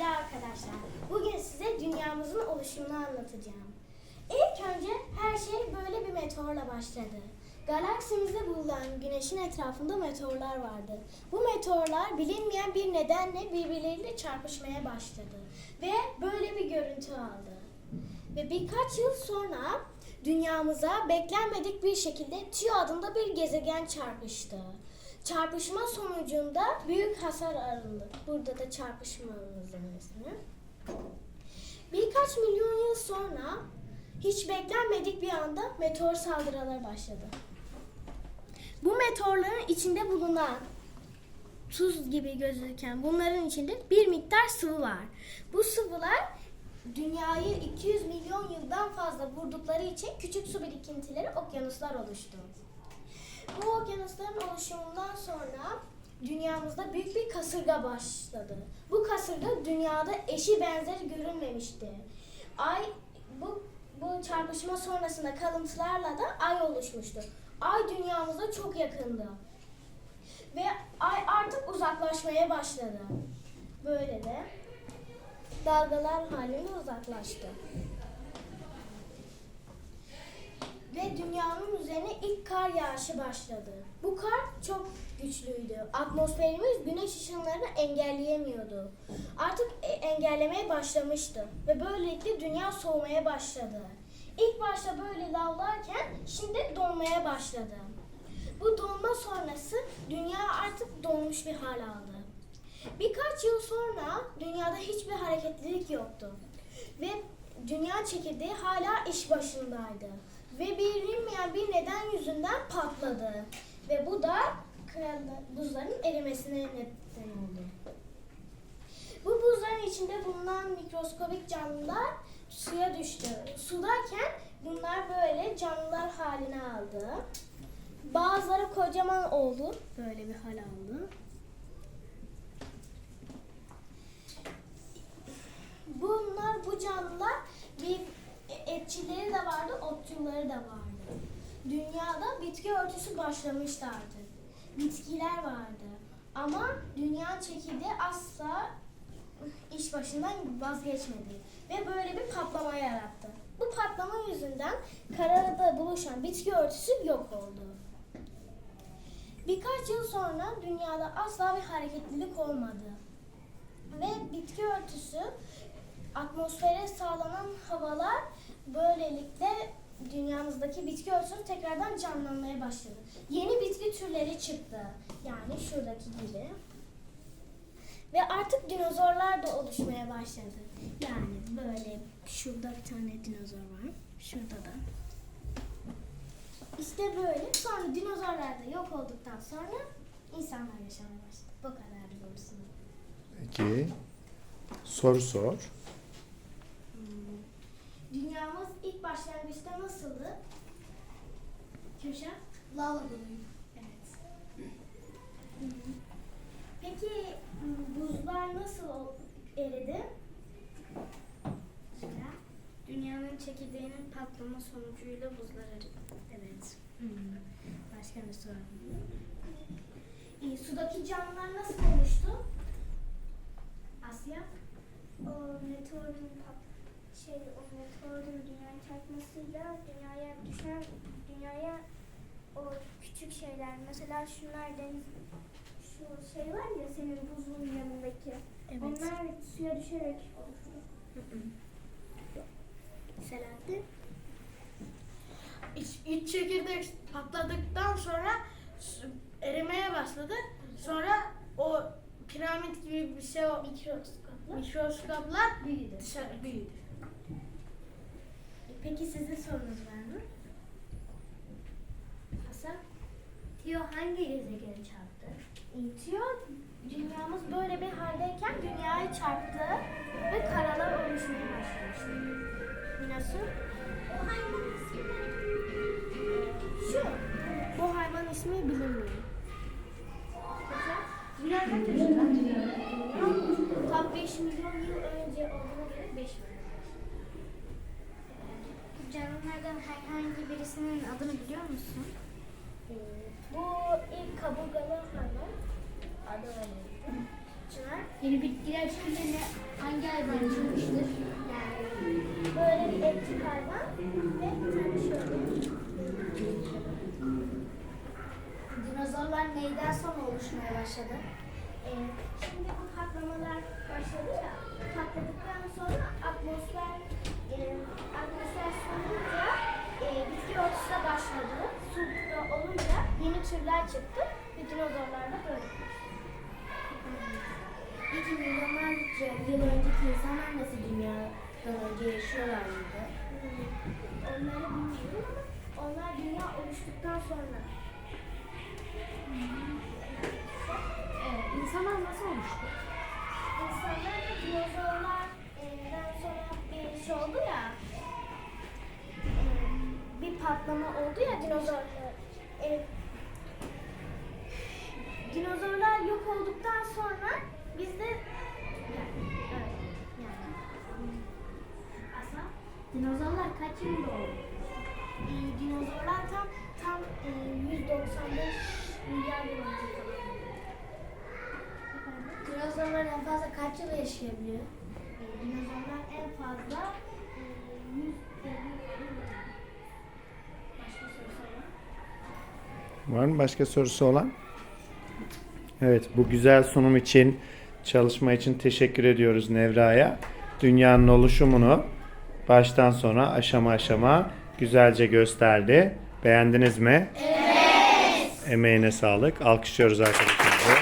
Sevgili arkadaşlar, bugün size dünyamızın oluşumunu anlatacağım. İlk önce her şey böyle bir meteorla başladı. Galaksimizde bulunan güneşin etrafında meteorlar vardı. Bu meteorlar bilinmeyen bir nedenle birbirleriyle çarpışmaya başladı. Ve böyle bir görüntü aldı. Ve birkaç yıl sonra dünyamıza beklenmedik bir şekilde Tio adında bir gezegen çarpıştı. Çarpışma sonucunda büyük hasar alındı. Burada da çarpışmanın izlemesini. Birkaç milyon yıl sonra hiç beklenmedik bir anda meteor saldırıları başladı. Bu meteorların içinde bulunan tuz gibi gözüken bunların içinde bir miktar sıvı var. Bu sıvılar dünyayı 200 milyon yıldan fazla vurdukları için küçük su birikintileri okyanuslar oluştu. Bu okyanusların oluşumundan sonra dünyamızda büyük bir kasırga başladı. Bu kasırga dünyada eşi benzeri görülmemişti. Ay bu bu çarpışma sonrasında kalıntılarla da ay oluşmuştu. Ay dünyamıza çok yakındı. Ve ay artık uzaklaşmaya başladı. Böyle de dalgalar halinde uzaklaştı. Ve dünyanın üzerine ilk kar yağışı başladı. Bu kar çok güçlüydü. Atmosferimiz güneş ışınlarını engelleyemiyordu. Artık e- engellemeye başlamıştı. Ve böylelikle dünya soğumaya başladı. İlk başta böyle lavlarken şimdi donmaya başladı. Bu donma sonrası dünya artık donmuş bir hal aldı. Birkaç yıl sonra dünyada hiçbir hareketlilik yoktu. Ve dünya çekirdeği hala iş başındaydı. Ve bilinmeyen bir neden yüzünden patladı. Ve bu da buzların erimesine neden oldu. Bu buzların içinde bulunan mikroskobik canlılar suya düştü. Sudayken bunlar böyle canlılar haline aldı. Bazıları kocaman oldu. Böyle bir hal aldı. Bunlar bu canlılar bir vardı, otçulları da vardı. Dünyada bitki örtüsü başlamıştı artık. Bitkiler vardı. Ama dünya çekirdeği asla iş başından vazgeçmedi. Ve böyle bir patlama yarattı. Bu patlama yüzünden karada buluşan bitki örtüsü yok oldu. Birkaç yıl sonra dünyada asla bir hareketlilik olmadı. Ve bitki örtüsü atmosfere sağlanan havalar böylelikle dünyamızdaki bitki örtüsü tekrardan canlanmaya başladı. Yeni bitki türleri çıktı. Yani şuradaki gibi. Ve artık dinozorlar da oluşmaya başladı. Yani böyle şurada bir tane dinozor var. Şurada da. İşte böyle. Sonra dinozorlar da yok olduktan sonra insanlar yaşamaya başladı. Bu kadar doğrusu. Peki. Soru sor. Dünyamız ilk başlangıçta nasıldı? Kürşat? Lava doluydu. Evet. Peki buzlar nasıl eridi? Şöyle. Dünyanın çekirdeğinin patlama sonucuyla buzlar eridi. Evet. Başka ne soru? İyi, sudaki canlılar nasıl oluştu? Asya? O meteorun pat- şey o meteorun dünyaya çarpmasıyla dünyaya düşen dünyaya o küçük şeyler mesela şunlar deniz şu şey var ya senin buzun yanındaki onlar suya düşerek. Selahattin? İç, iç çekirdek patladıktan sonra erimeye başladı. Sonra o piramit gibi bir şey o Mikroskopla. mikroskoplar Büyüdü. dışarı büyüdü. Peki sizin sorunuz var mı? Hasan? Tio hangi gezegeni çarptı? İtiyor. Dünyamız böyle bir haldeyken dünyayı çarptı ve karalar oluşmaya başlamıştı. Nasıl? O hayvanın ismi Şu. Bu hayvan ismi bilinmiyor. Dünyadan çocuklar. Tam 5 milyon yıl önce olduğuna göre 5 milyon. Canlılardan herhangi birisinin adını biliyor musun? Ee, Bu ilk kaburgalı hayvan. Adı öyle. Çınar. Yeni bitkiler çıkınca ne, hangi hayvan çıkmıştır? Yani böyle bir etçik hayvan ve bir tane şöyle. Dinozorlar neyden sonra oluşmaya başladı? Ee, şimdi bu patlamalar başladı ya. Patladıktan sonra atmosfer e, atmosfer soğuyunca e, bitki örtüsü de başladı. Su da olunca yeni türler çıktı ve dinozorlar da böyle. Peki milyonlarca yıl önceki insanlar nasıl dünyadan önce yaşıyorlar mıydı? Onları bilmiyorum ama onlar dünya oluştuktan sonra. Evet, insanlar nasıl oluştu? İnsanlar da dinozorlardan sonra bir şey oldu ya. e, Bir patlama oldu ya dinozorlar. E, dinozorlar yok olduktan sonra biz de yani, evet, yani. Aslında Dinozorlar kaç yılında oldu? e, dinozorlar tam tam e, 195 milyar yıl önce? Dinozorlar en fazla kaç yıl yaşayabiliyor? E, dinozorlar en fazla e, 150 yıl. Başka soru sorun. Var mı başka sorusu olan? Evet, bu güzel sunum için, çalışma için teşekkür ediyoruz Nevra'ya. Dünyanın oluşumunu baştan sona aşama aşama güzelce gösterdi. Beğendiniz mi? Evet. Emeğine sağlık. Alkışlıyoruz arkadaşımızı.